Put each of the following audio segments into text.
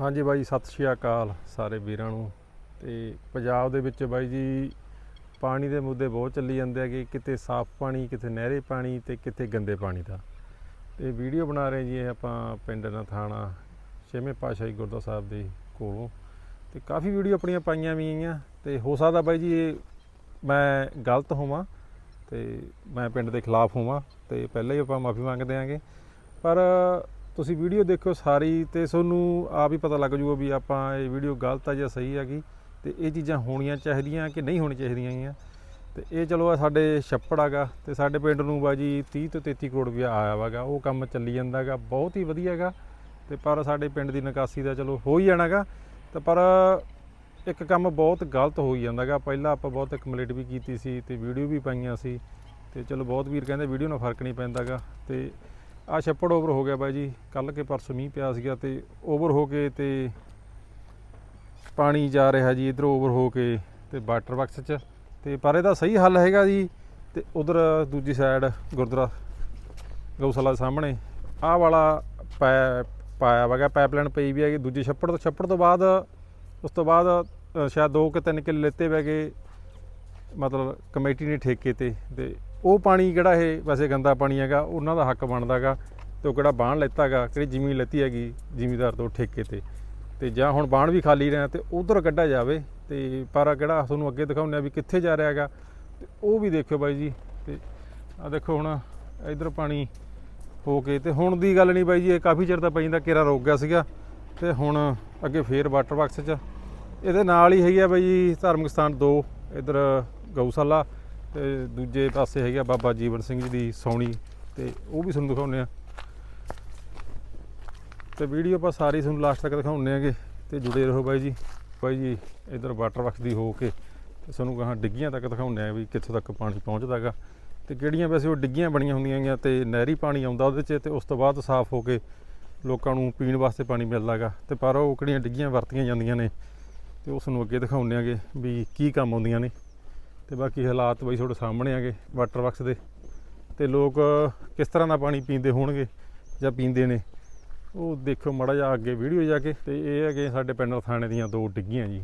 ਹਾਂਜੀ ਬਾਈ, ਸਤਿ ਸ਼੍ਰੀ ਅਕਾਲ ਸਾਰੇ ਵੀਰਾਂ ਨੂੰ। ਤੇ ਪੰਜਾਬ ਦੇ ਵਿੱਚ ਬਾਈ ਜੀ, ਪਾਣੀ ਦੇ ਮੁੱਦੇ ਬਹੁਤ ਚੱਲੀ ਜਾਂਦੇ ਹੈਗੇ। ਕਿਤੇ ਸਾਫ਼ ਪਾਣੀ, ਕਿਤੇ ਨਹਿਰੇ ਪਾਣੀ ਤੇ ਕਿਤੇ ਗੰਦੇ ਪਾਣੀ ਦਾ। ਤੇ ਵੀਡੀਓ ਬਣਾ ਰਹੇ ਜੀ ਇਹ ਆਪਾਂ ਪਿੰਡ ਨਥਾਣਾ ਛੇਵੇਂ ਪਾਤਸ਼ਾਹੀ ਗੁਰਦੁਆਰਾ ਸਾਹਿਬ ਦੇ ਕੋਲੋਂ। ਤੇ ਕਾਫੀ ਵੀਡੀਓ ਆਪਣੀਆਂ ਪਾਈਆਂ ਵੀ ਆਈਆਂ ਤੇ ਹੋ ਸਕਦਾ ਬਾਈ ਜੀ ਇਹ ਮੈਂ ਗਲਤ ਹੋਵਾਂ ਤੇ ਮੈਂ ਪਿੰਡ ਦੇ ਖਿਲਾਫ ਹੋਵਾਂ। ਤੇ ਪਹਿਲਾਂ ਹੀ ਆਪਾਂ ਮਾਫੀ ਮੰਗਦੇ ਆਂਗੇ। ਪਰ ਤੁਸੀਂ ਵੀਡੀਓ ਦੇਖਿਓ ਸਾਰੀ ਤੇ ਤੁਹਾਨੂੰ ਆਪ ਹੀ ਪਤਾ ਲੱਗ ਜੂਗਾ ਵੀ ਆਪਾਂ ਇਹ ਵੀਡੀਓ ਗਲਤ ਆ ਜਾਂ ਸਹੀ ਹੈਗੀ ਤੇ ਇਹ ਚੀਜ਼ਾਂ ਹੋਣੀਆਂ ਚਾਹੀਦੀਆਂ ਕਿ ਨਹੀਂ ਹੋਣੀਆਂ ਚਾਹੀਦੀਆਂ ਗੀਆਂ। ਤੇ ਇਹ ਚਲੋ ਆ ਸਾਡੇ ਛੱਪੜ ਹੈਗਾ ਤੇ ਸਾਡੇ ਪਿੰਡ ਨੂੰ ਬਾਜੀ 30 ਤੋਂ 33 ਕਰੋੜ ਰੁਪਇਆ ਆਇਆ ਵਾਗਾ। ਉਹ ਕੰਮ ਚੱਲੀ ਜਾਂਦਾਗਾ, ਬਹੁਤ ਹੀ ਵਧੀਆ ਹੈਗਾ ਤੇ ਪਰ ਸਾਡੇ ਪਿੰਡ ਦੀ ਨਿਕਾਸੀ ਦਾ ਚਲੋ ਹੋ ਹੀ ਜਾਣਾਗਾ। ਤੇ ਪਰ ਇੱਕ ਕੰਮ ਬਹੁਤ ਗਲਤ ਹੋ ਹੀ ਜਾਂਦਾਗਾ। ਪਹਿਲਾਂ ਆਪਾਂ ਬਹੁਤ ਕੰਪਲੀਟ ਵੀ ਕੀਤੀ ਸੀ ਤੇ ਵੀਡੀਓ ਵੀ ਪਾਈਆਂ ਸੀ। ਤੇ ਚਲੋ ਬਹੁਤ ਵੀਰ ਕਹਿੰਦੇ ਵੀਡੀਓ ਨਾਲ ਫ਼ਰਕ ਨਹੀਂ ਪੈਂਦਾਗਾ। ਤੇ ਆ ਛੱਪੜ ਓਵਰ ਹੋ ਗਿਆ ਬਾਈ ਜੀ। ਕੱਲ ਕੇ ਪਰਸੋਂ ਮੀਂਹ ਪਿਆ ਸੀਗਾ ਤੇ ਓਵਰ ਹੋ ਕੇ ਤੇ ਪਾਣੀ ਜਾ ਰਿਹਾ ਜੀ ਇਧਰ ਓਵਰ ਹੋ ਕੇ ਤੇ ਵਾਟਰ ਬਾਕਸ 'ਚ। ਤੇ ਪਰ ਇਹਦਾ ਸਹੀ ਹੱਲ ਹੈਗਾ ਜੀ ਤੇ ਉਧਰ ਦੂਜੀ ਸਾਈਡ ਗੁਰਦੁਆਰਾ ਗਊਸ਼ਾਲਾ ਦੇ ਸਾਹਮਣੇ। ਆਹ ਵਾਲਾ ਪਾਇਆ ਵਗਾ ਪਾਈਪਲਾਈਨ ਪਈ ਵੀ ਹੈਗੀ। ਦੂਜੇ ਛੱਪੜ ਤੋਂ ਛੱਪੜ ਤੋਂ ਬਾਅਦ ਉਸ ਤੋਂ ਬਾਅਦ ਅ, ਸ਼ਾਇਦ 2 ਕਿ 3 ਕਿੱਲੇ ਲੈਤੇ ਵੈਗੇ ਮਤਲਬ ਕਮੇਟੀ ਨੇ ਠੇਕੇ ਤੇ ਤੇ ਉਹ ਪਾਣੀ ਕਿਹੜਾ ਇਹ ਵੈਸੇ ਗੰਦਾ ਪਾਣੀ ਹੈਗਾ, ਉਹਨਾਂ ਦਾ ਹੱਕ ਬਣਦਾਗਾ ਤੇ ਉਹ ਕਿਹੜਾ ਬਾਣ ਲੈਤਾਗਾ ਕਿਹੜੀ ਜ਼ਮੀਨ ਲੈਤੀ ਹੈਗੀ ਜ਼ਿਮੀਦਾਰ ਤੋਂ ਠੇਕੇ ਤੇ। ਤੇ ਜਾਂ ਹੁਣ ਬਾਣ ਵੀ ਖਾਲੀ ਰਿਹਾ ਤੇ ਉਧਰ ਕੱਢਿਆ ਜਾਵੇ ਤੇ ਪਰ ਕਿਹੜਾ ਤੁਹਾਨੂੰ ਅੱਗੇ ਦਿਖਾਉਂਦੇ ਆ ਵੀ ਕਿੱਥੇ ਜਾ ਰਿਹਾ ਹੈਗਾ ਤੇ ਉਹ ਵੀ ਦੇਖਿਓ ਬਾਈ ਜੀ। ਤੇ ਆ ਦੇਖੋ ਹੁਣ ਇਧਰ ਪਾਣੀ ਹੋ ਕੇ ਤੇ ਹੁਣ ਦੀ ਗੱਲ ਨਹੀਂ ਬਾਈ ਜੀ, ਇਹ ਕਾਫੀ ਚਿਰ ਦਾ ਪੈਂਦਾ ਕੇਰਾ ਰੋਕ ਗਿਆ ਸੀਗਾ ਤੇ ਹੁਣ ਅੱਗੇ ਫੇਰ ਵਾਟਰ ਬਾਕਸ 'ਚ। ਇਹਦੇ ਨਾਲ ਹੀ ਹੈਗੀ ਆ ਬਾਈ ਜੀ ਧਾਰਮਿਕ ਸਥਾਨ ਦੋ, ਇਧਰ ਗਊਸ਼ਾਲਾ ਤੇ ਦੂਜੇ ਪਾਸੇ ਹੈਗਾ ਬਾਬਾ ਜੀਵਨ ਸਿੰਘ ਜੀ ਦੀ ਸੌਣੀ ਤੇ ਉਹ ਵੀ ਤੁਹਾਨੂੰ ਦਿਖਾਉਂਦੇ ਆ। ਤੇ ਵੀਡੀਓ ਆਪਾਂ ਸਾਰੀ ਤੁਹਾਨੂੰ ਲਾਸਟ ਤੱਕ ਦਿਖਾਉਂਦੇ ਆਂਗੇ ਤੇ ਜੁੜੇ ਰਹੋ ਬਾਈ ਜੀ। ਬਾਈ ਜੀ, ਇਧਰ ਵਾਟਰ ਬਾਕਸ ਦੀ ਹੋ ਕੇ ਤੇ ਤੁਹਾਨੂੰ ਕਹਾਂ ਡਿੱਗੀਆਂ ਤੱਕ ਦਿਖਾਉਂਦੇ ਆ ਵੀ ਕਿੱਥੋਂ ਤੱਕ ਪਾਣੀ ਪਹੁੰਚਦਾਗਾ। ਤੇ ਕਿਹੜੀਆਂ ਵੈਸੇ ਉਹ ਡਿੱਗੀਆਂ ਬਣੀਆਂ ਹੁੰਦੀਆਂ ਗੀਆਂ ਤੇ ਨਹਿਰੀ ਪਾਣੀ ਆਉਂਦਾ ਉਹਦੇ 'ਚ ਤੇ ਉਸ ਤੋਂ ਬਾਅਦ ਸਾਫ਼ ਹੋ ਕੇ ਲੋਕਾਂ ਨੂੰ ਪੀਣ ਵਾਸਤੇ ਪਾਣੀ ਮਿਲਦਾਗਾ। ਤੇ ਪਰ ਉਹ ਕਿਹੜੀਆਂ ਡਿੱਗੀਆਂ ਵਰਤੀਆਂ ਜਾਂਦੀਆਂ ਨੇ ਤੇ ਉਸ ਨੂੰ ਅੱਗੇ ਦਿਖਾਉਂਦੇ ਆਂਗੇ ਵੀ ਕੀ ਕੰਮ ਆਉਂਦੀਆਂ ਨੇ। ਤੇ ਬਾਕੀ ਹਾਲਾਤ ਬਈ ਤੁਹਾਡੇ ਸਾਹਮਣੇ ਆਗੇ ਵਾਟਰ ਬਾਕਸ ਦੇ। ਤੇ ਲੋਕ ਕਿਸ ਤਰ੍ਹਾਂ ਦਾ ਪਾਣੀ ਪੀਂਦੇ ਹੋਣਗੇ ਜਾਂ ਪੀਂਦੇ ਨੇ, ਉਹ ਦੇਖੋ ਮੜਾ ਜਾ ਅੱਗੇ ਵੀਡੀਓ ਜਾ ਕੇ। ਤੇ ਇਹ ਹੈਗੇ ਸਾਡੇ ਪਿੰਡ ਥਾਣੇ ਦੀਆਂ ਦੋ ਡਿੱਗੀਆਂ ਜੀ।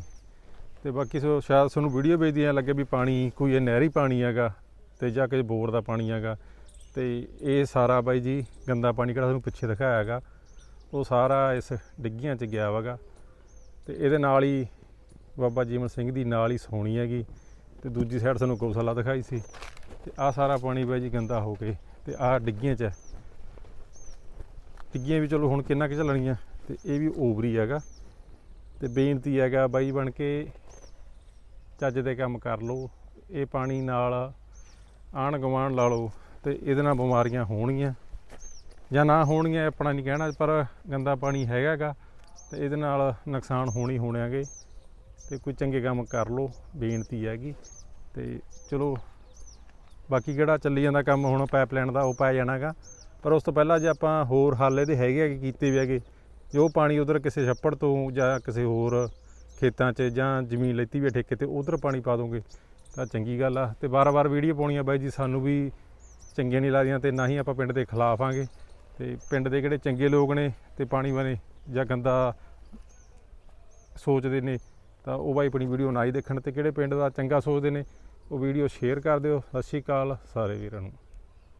ਤੇ ਬਾਕੀ ਸੋ ਸ਼ਾਇਦ ਤੁਹਾਨੂੰ ਵੀਡੀਓ ਵੇਖਦੀ ਐ ਲੱਗੇ ਵੀ ਪਾਣੀ, ਕੋਈ ਇਹ ਨਹਿਰੀ ਪਾਣੀ ਹੈਗਾ ਤੇ ਜਾਂ ਕਿ ਬੋਰ ਦਾ ਪਾਣੀ ਹੈਗਾ। ਤੇ ਇਹ ਸਾਰਾ ਬਾਈ ਜੀ ਗੰਦਾ ਪਾਣੀ ਕਿਹੜਾ ਤੁਹਾਨੂੰ ਪਿੱਛੇ ਦਿਖਾਇਆ ਹੈਗਾ, ਉਹ ਸਾਰਾ ਇਸ ਡਿੱਗੀਆਂ 'ਚ ਗਿਆ ਵਗਾ ਤੇ ਇਹਦੇ ਨਾਲ ਹੀ ਬਾਬਾ ਜੀਵਨ ਸਿੰਘ ਦੀ ਨਾਲ ਹੀ ਸੋਣੀ ਹੈਗੀ। ਤੇ ਦੂਜੀ ਸਾਈਡ ਤੁਹਾਨੂੰ ਗਊਸ਼ਾਲਾ ਦਿਖਾਈ ਸੀ ਤੇ ਆਹ ਸਾਰਾ ਪਾਣੀ ਬਾਈ ਜੀ ਗੰਦਾ ਹੋ ਕੇ ਤੇ ਆਹ ਡਿੱਗੀਆਂ 'ਚ ਹੈ। ਡਿੱਗੀਆਂ ਵੀ ਚਲੋ ਹੁਣ ਕਿੰਨਾ ਕੁ ਚੱਲਣੀਆਂ ਤੇ ਇਹ ਵੀ ਓਵਰੀ ਹੈਗਾ ਤੇ ਬੇਨਤੀ ਹੈਗਾ ਬਾਈ ਬਣ ਕੇ ਚੱਜ ਦੇ ਕੰਮ ਕਰ ਲਓ, ਇਹ ਪਾਣੀ ਨਾਲ ਆਣ ਗਵਾਣ ਲਾ ਲਓ ਤੇ ਇਹਦੇ ਨਾਲ ਬਿਮਾਰੀਆਂ ਹੋਣਗੀਆਂ ਜਾਂ ਨਾ ਹੋਣਗੀਆਂ ਆਪਣਾ ਨਹੀਂ ਕਹਿਣਾ, ਪਰ ਗੰਦਾ ਪਾਣੀ ਹੈਗਾਗਾ ਤੇ ਇਹਦੇ ਨਾਲ ਨੁਕਸਾਨ ਹੋਣੀ ਹੋਣਾਗੇ ਤੇ ਕੋਈ ਚੰਗੇ ਕੰਮ ਕਰ ਲਓ, ਬੇਨਤੀ ਹੈਗੀ। ਤੇ ਚਲੋ, ਬਾਕੀ ਕਿਹੜਾ ਚੱਲੀ ਜਾਂਦਾ ਕੰਮ ਹੁਣ ਪਾਈਪਲਾਈਨ ਦਾ, ਉਹ ਪੈ ਜਾਣਾਗਾ। ਪਰ ਉਸ ਤੋਂ ਪਹਿਲਾਂ ਜੇ ਆਪਾਂ ਹੋਰ ਹੱਲ ਇਹਦੇ ਹੈਗੇ ਆ ਕੀਤੇ ਵੀ ਹੈਗੇ, ਜੋ ਪਾਣੀ ਉਧਰ ਕਿਸੇ ਛੱਪੜ ਤੋਂ ਜਾਂ ਕਿਸੇ ਹੋਰ ਖੇਤਾਂ 'ਚ ਜਾਂ ਜ਼ਮੀਨ ਲੈਤੀ ਵੀ ਹੈ ਠੇਕੇ ਤੇ, ਉਧਰ ਪਾਣੀ ਪਾ ਦੋਗੇ, ਤਾਂ ਚੰਗੀ ਗੱਲ ਆ। ਤੇ ਵਾਰ-ਵਾਰ ਵੀਡੀਓ ਪਾਉਣੀ ਆ ਬਾਈ ਜੀ, ਸਾਨੂੰ ਵੀ ਚੰਗੀਆਂ ਨਹੀਂ ਲੱਗਦੀਆਂ ਤੇ ਨਾ ਹੀ ਆਪਾਂ ਪਿੰਡ ਦੇ ਖਿਲਾਫ ਆਂਗੇ। ਤੇ ਪਿੰਡ ਦੇ ਕਿਹੜੇ ਚੰਗੇ ਲੋਕ ਨੇ ਤੇ ਪਾਣੀ ਬਾਰੇ ਜਾਂ ਗੰਦਾ ਸੋਚਦੇ ਨੇ ਤਾਂ ਉਹ ਬਾਈ ਆਪਣੀ ਵੀਡੀਓ ਨਾ ਹੀ ਦੇਖਣ ਤੇ ਕਿਹੜੇ ਪਿੰਡ ਦਾ ਚੰਗਾ ਸੋਚਦੇ ਨੇ, ਉਹ ਵੀਡੀਓ ਸ਼ੇਅਰ ਕਰ ਦਿਓ। ਸਤਿ ਸ਼੍ਰੀ ਅਕਾਲ ਸਾਰੇ ਵੀਰਾਂ ਨੂੰ।